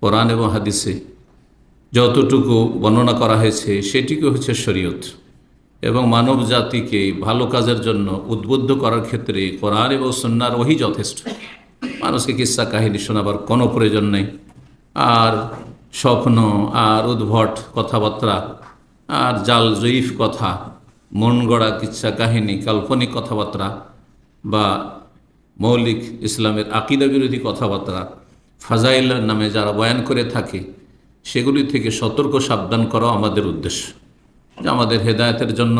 কোরআন এবং হাদিসে যতটুকু বর্ণনা করা হয়েছে, সেটিকে হচ্ছে শরীয়ত। এবং মানব জাতিকে ভালো কাজের জন্য উদ্বুদ্ধ করার ক্ষেত্রে কোরআন এবং সন্ন্যার ওহি যথেষ্ট। মানুষকে কিস্সা কাহিনী শোনাবার কোনো প্রয়োজন নেই। আর স্বপ্ন আর উদ্ভট কথাবার্তা আর জাল জয়ীফ কথা, মন গড়া কিচ্ছা কাহিনী, কাল্পনিক কথাবার্তা বা মৌলিক ইসলামের আকিদা বিরোধী কথাবার্তা ফাজাইল্লার নামে যারা বয়ান করে থাকে, সেগুলি থেকে সতর্ক সাবধান করা আমাদের উদ্দেশ্য। যে আমাদের হেদায়তের জন্য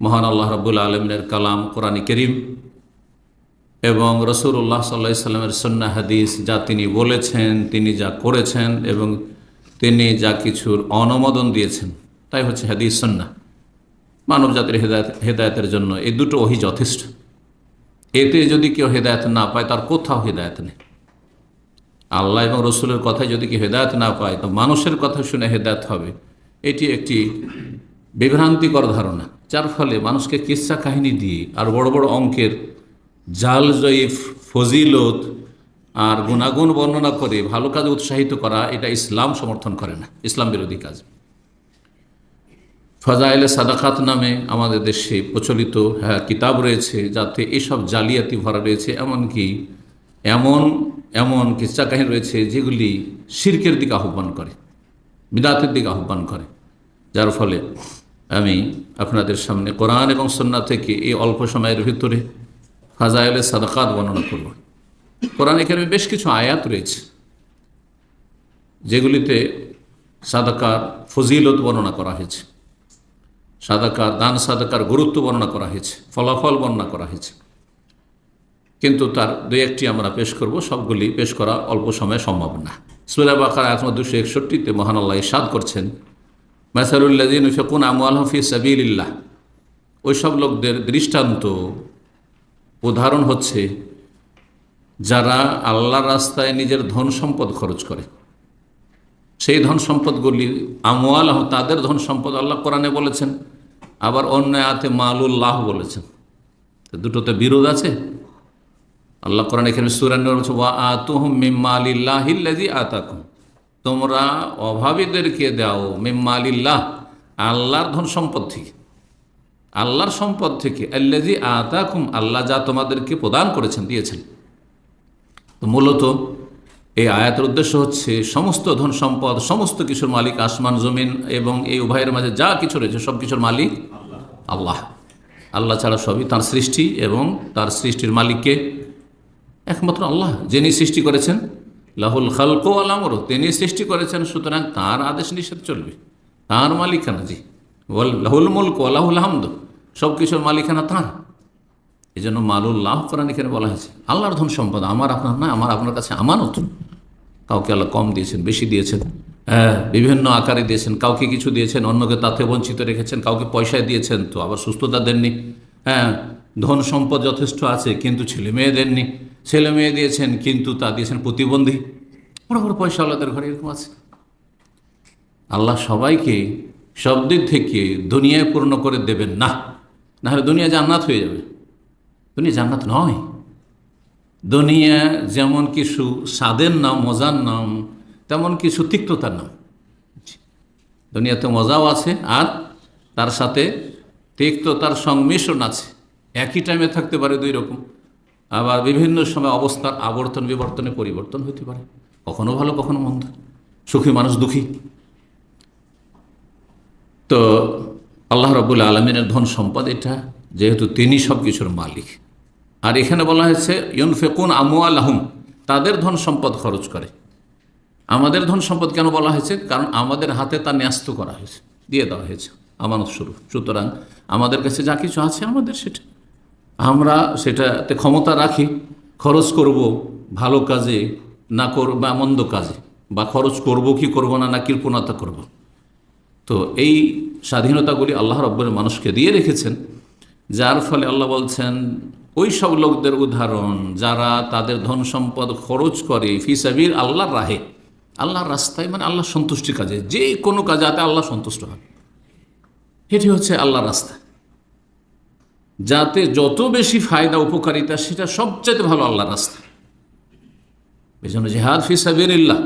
মহান আল্লাহ রাবুল আলমিনের কালাম কোরআনী করিম এবং রসুল্লাহ সাল্লা সাল্লামের সন্না হাদিস যা তিনি বলেছেন, তিনি যা করেছেন এবং তিনি যা কিছুর অনুমোদন দিয়েছেন, তাই হচ্ছে হাদিস সন্না মানব জাতির হেদায়ত, হেদায়তের জন্য এই দুটো ওহি যথেষ্ট। এতে যদি কেউ হেদায়ত না পায়, তার কোথাও হেদায়ত নেই। আল্লাহ এবং রসুলের কথায় যদি কি হেদায়ত না পায়, তো মানুষের কথা শুনে হেদায়ত হবে। এটি একটি বিভ্রান্তিকর ধারণা, যার ফলে মানুষকে কিচ্ছা কাহিনী দিয়ে আর বড় বড় অঙ্কের জাল, জয়ীফ, ফজিলত আর গুণাগুণ বর্ণনা করে ভালো কাজে উৎসাহিত করা, এটা ইসলাম সমর্থন করে না। ইসলাম বিরোধী কাজ। ফজাইলে সাদাকাত নামে আমাদের দেশে প্রচলিত হ্যাঁ কিতাব রয়েছে, যাতে এসব জালিয়াতি ভরা রয়েছে, এমনকি এমন এমন কিচ্ছা কাহিনী রয়েছে যেগুলি শির্কের দিকে আহ্বান করে, বিদাতের দিকে আহ্বান করে। যার ফলে আমি আপনাদের সামনে কোরআন এবং সন্না থেকে এই অল্প সময়ের ভিতরে ফাজাইলে সাদাকাত বর্ণনা করব। কোরআন এখানে বেশ কিছু আয়াত রয়েছে, যেগুলিতে সাদাকার ফজিলত বর্ণনা করা হয়েছে, সাদাকার দান, সাদাকার গুরুত্ব বর্ণনা করা হয়েছে, ফলাফল বর্ণনা করা হয়েছে। কিন্তু তার দুই একটি আমরা পেশ করব, সবগুলি পেশ করা অল্প সময়ে সম্ভব না। সুরা বাকার আত্মা দুশো একষট্টিতে মহান আল্লাহ ইসাদ করছেন মাসারুল্লাদিন ফেকুন আমু আলহফি সাবিল্লাহ ওই সব লোকদের দৃষ্টান্ত উদাহরণ হচ্ছে, যারা আল্লাহর রাস্তায় নিজের ধন সম্পদ খরচ করে। সেই ধন সম্পদগুলি আমওয়াল তাদের ধন সম্পদ আল্লাহ কোরআনে বলেছেন, আবার অন্য আতে মালুল্লাহ বলেছেন। দুটোতে বিরোধ আছে? আল্লাহ কোরআন এখানে সুরান বলছে, ওয়া আতুহুম মিম্মালিল্লাহিল্লাজি আতাকুম। তোমরা অভাবীদেরকে দাও মিম্মালিল্লাহ আল্লাহর ধন সম্পদ থেকে। আল্লাহর সম্পদ থেকে আল্লাজি আতাকুম আল্লাহ যা তোমাদেরকে প্রদান করেছেন, দিয়েছেন। তো মূলত এই আয়াতের উদ্দেশ্য হচ্ছে, সমস্ত ধন সম্পদ, সমস্ত কিছুর মালিক আসমান, জমিন এবং এই উভয়ের মাঝে যা কিছু রয়েছে, সব কিছুর মালিক আল্লাহ। আল্লাহ ছাড়া সবই তার সৃষ্টি এবং তার সৃষ্টির মালিককে একমাত্র আল্লাহ যিনি সৃষ্টি করেছেন। লাহুল খালকো আলামর তিনি সৃষ্টি করেছেন, সুতরাং তার আদেশ নিষেধ চলবে। তার মালিকানা জি। বল লাহুল মুলক আল্লাহুল হামদ সব কিছুর মালিকানা তাঁর। এই জন্য মালুল্লাহ কোরআন এখানে বলা হয়েছে, আল্লাহর ধন সম্পদ আমার আপনার না আমার আপনার কাছে আমানত কাউকে আল্লাহ কম দিয়েছেন, বেশি দিয়েছেন হ্যাঁ বিভিন্ন আকারে দিয়েছেন, কাউকে কিছু দিয়েছেন, অন্যকে তাতে বঞ্চিত রেখেছেন, কাউকে পয়সায় দিয়েছেন, তো আবার সুস্থতা দেননি হ্যাঁ ধন সম্পদ যথেষ্ট আছে, কিন্তু ছেলে মেয়ে দেননি। ছেলে মেয়ে দিয়েছেন, কিন্তু তা দিয়েছেন প্রতিবন্ধী। বড় বড় পয়সা আল্লাহদের ঘরে এরকম আছে। আল্লাহ সবাইকে সব দিক থেকে দুনিয়ায় পূর্ণ করে দেবেন না। নাহলে দুনিয়া জান্নাত হয়ে যাবে। দুনিয়া জান্নাত নয়। দুনিয়া যেমন কিছু স্বাদের নাম, মজার নাম, তেমন কিছু তিক্ততার নাম। দুনিয়াতে মজাও আছে আর তার সাথে তিক্ততার সংমিশ্রণ আছে। একই টাইমে থাকতে পারে দুই রকম। আবার বিভিন্ন সময় অবস্থার আবর্তন, বিবর্তনে পরিবর্তন হতে পারে। কখনো ভালো, কখনো মন্দ। সুখী মানুষ দুঃখী। তো আল্লাহ রবুল্লা আলমিনের ধন সম্পদ এটা, যেহেতু তিনি সব কিছুর মালিক। আর এখানে বলা হয়েছে, ইউনফেকুন আমু আলাহম তাদের ধন সম্পদ খরচ করে। আমাদের ধন সম্পদ কেন বলা হয়েছে? কারণ আমাদের হাতে তা ন্যস্ত করা হয়েছে, দিয়ে দেওয়া হয়েছে। আমানত শুরু সুতরাং আমাদের কাছে যা কিছু আছে আমাদের সেটা। আমরা সেটাতে ক্ষমতা রাখি, খরচ করব ভালো কাজে, না কর, বা মন্দ কাজে, বা খরচ করব কি করব না না কৃপণতা করব। তো এই স্বাধীনতাগুলি আল্লাহ রব্বরের মানুষকে দিয়ে রেখেছেন, যার ফলে আল্লাহ বলছেন, ওই সব লোকদের উদাহরণ যারা তাদের ধন সম্পদ খরচ করে ফিসাবির আল্লাহর রাহে। আল্লাহর রাস্তায় মানে আল্লাহ সন্তুষ্টি কাজে, যে কোনো কাজে আল্লাহ সন্তুষ্ট হয় এটি হচ্ছে আল্লাহর রাস্তা। যাতে যত বেশি ফায়দা, উপকারিতা, সেটা সবচেয়ে ভালো আল্লাহর রাস্তা। এই জন্য জেহাদ ফিসাবির ইল্লাহ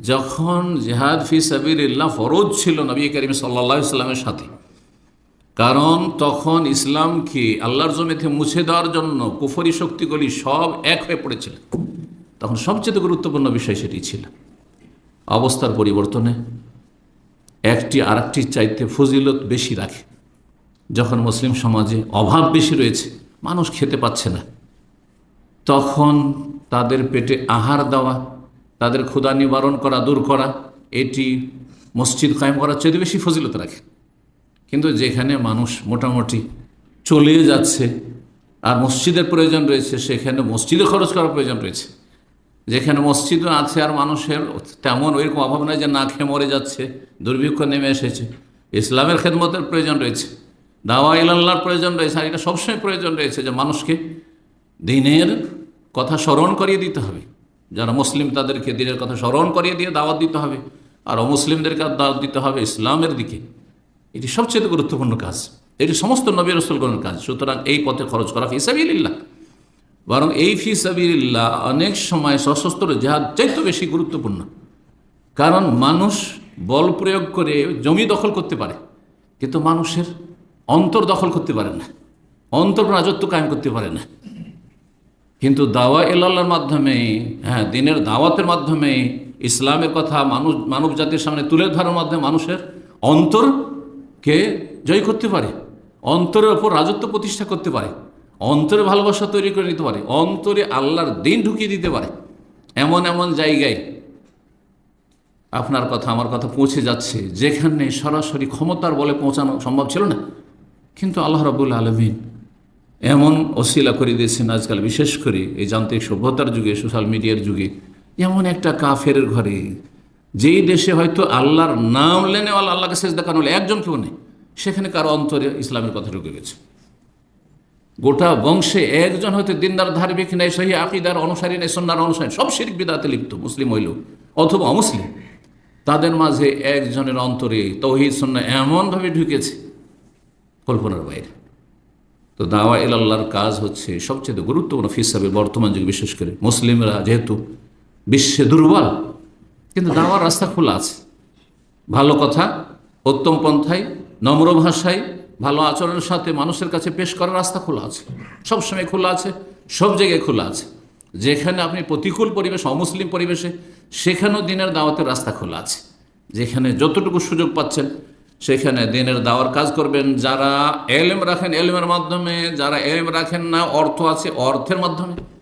যখন জেহাদ ফি সাবিল্লাহ ফরজ ছিল নবী করিম সাল্লা ইসলামের সাথে, কারণ তখন ইসলামকে আল্লাহর জমিতে মুছে দেওয়ার জন্য কুফরি শক্তিগুলি সব এক হয়ে পড়েছিল। তখন সবচেয়ে গুরুত্বপূর্ণ বিষয় সেটি ছিল অবস্থার পরিবর্তনে একটি আরেকটির চাইতে ফজিলত বেশি রাখে। যখন মুসলিম সমাজে অভাব বেশি রয়েছে, মানুষ খেতে পাচ্ছে না, তখন তাদের পেটে আহার দেওয়া, তাদের ক্ষুধা নিবারণ করা, দূর করা, এটি মসজিদ কায়েম করার চেয়ে বেশি ফজিলত রাখে। কিন্তু যেখানে মানুষ মোটামুটি চলে যাচ্ছে, আর মসজিদের প্রয়োজন রয়েছে, সেখানে মসজিদে খরচ করার প্রয়োজন রয়েছে। যেখানে মসজিদও আছে আর মানুষের তেমন ওইরকম অভাব নয় যে না খেয়ে মরে যাচ্ছে, দুর্ভিক্ষ নেমে এসেছে। ইসলামের খেদমতের প্রয়োজন রয়েছে। দাওয়া ইলাল্লাহর প্রয়োজন রয়েছে। আর এটা সবসময় প্রয়োজন রয়েছে যে মানুষকে দিনের কথা স্মরণ করিয়ে দিতে হবে। যারা মুসলিম, তাদেরকে দিনের কথা স্মরণ করিয়ে দিয়ে দাওয়াত দিতে হবে। আর অমুসলিমদেরকে দাওয়াত দিতে হবে ইসলামের দিকে। এটি সবচেয়ে গুরুত্বপূর্ণ কাজ। এটি সমস্ত নবী রসুলগণের কাজ। সুতরাং এই পথে খরচ করা ফিসাবিল্লাহ বরং এই ফিসাবিল্লাহ অনেক সময় সশস্ত্র জাহাজ চাইতে বেশি গুরুত্বপূর্ণ। কারণ মানুষ বল প্রয়োগ করে জমি দখল করতে পারে। কিন্তু মানুষের অন্তর দখল করতে পারে না। অন্তর রাজত্ব কায়েম করতে পারে না। কিন্তু দাওয়া এল্লাহর মাধ্যমে হ্যাঁ দিনের দাওয়াতের মাধ্যমে, ইসলামের কথা মানুষ, মানব জাতির সামনে তুলে ধরার মাধ্যমে মানুষের অন্তরকে জয় করতে পারে। অন্তরের ওপর রাজত্ব প্রতিষ্ঠা করতে পারে। অন্তরে ভালোবাসা তৈরি করে নিতে পারে। অন্তরে আল্লাহর দিন ঢুকিয়ে দিতে পারে। এমন এমন জায়গায় আপনার কথা, আমার কথা পৌঁছে যাচ্ছে, যেখানে সরাসরি ক্ষমতার বলে পৌঁছানো সম্ভব ছিল না। কিন্তু আল্লাহ রবুল আলমিন এমন অশিলা করে দিয়েছেন আজকাল, বিশেষ করে এই যান্ত্রিক সভ্যতার যুগে, সোশ্যাল মিডিয়ার যুগে। এমন একটা কাফের ঘরে, যেই দেশে হয়তো আল্লাহর নাম লেনেওয়ালা আল্লাহকে শেষ দেখানো হলে, একজন কেউ নেই। সেখানে কারও অন্তরে ইসলামের কথা ঢুকে গেছে। গোটা বংশে একজন হয়তো দিনদার, ধার্মিক নেই, সহি আকিদার অনুসারী নেই সন্ন্যার অনুসারী সব শিরিক বিদাতে লিপ্ত, মুসলিম হইল অথবা অমুসলিম। তাদের মাঝে একজনের অন্তরে তৌহিদ সন্না এমনভাবে ঢুকেছে কল্পনার বাইরে। তো দাওয়া এল আল্লাহর কাজ হচ্ছে সবচেয়ে গুরুত্বপূর্ণ হিসাবে বর্তমান যুগে বিশেষ করে। মুসলিমরা যেহেতু বিশ্বে দুর্বল, কিন্তু দাওয়ার রাস্তা খোলা আছে। ভালো কথা, উত্তম পন্থায়, নম্র ভাষায়, ভালো আচরণের সাথে মানুষের কাছে পেশ করার রাস্তা খোলা আছে। সবসময় খোলা আছে, সব জায়গায় খোলা আছে। যেখানে আপনি প্রতিকূল পরিবেশ, অমুসলিম পরিবেশে, সেখানেও দিনের দাওয়াতের রাস্তা খোলা আছে। যেখানে যতটুকু সুযোগ পাচ্ছেন সেখানে দিনের দাওয়ার কাজ করবেন। যারা এলেম রাখেন, এলেমের মাধ্যমে, যারা এলেম রাখেন না, অর্থ আছে অর্থের মাধ্যমে।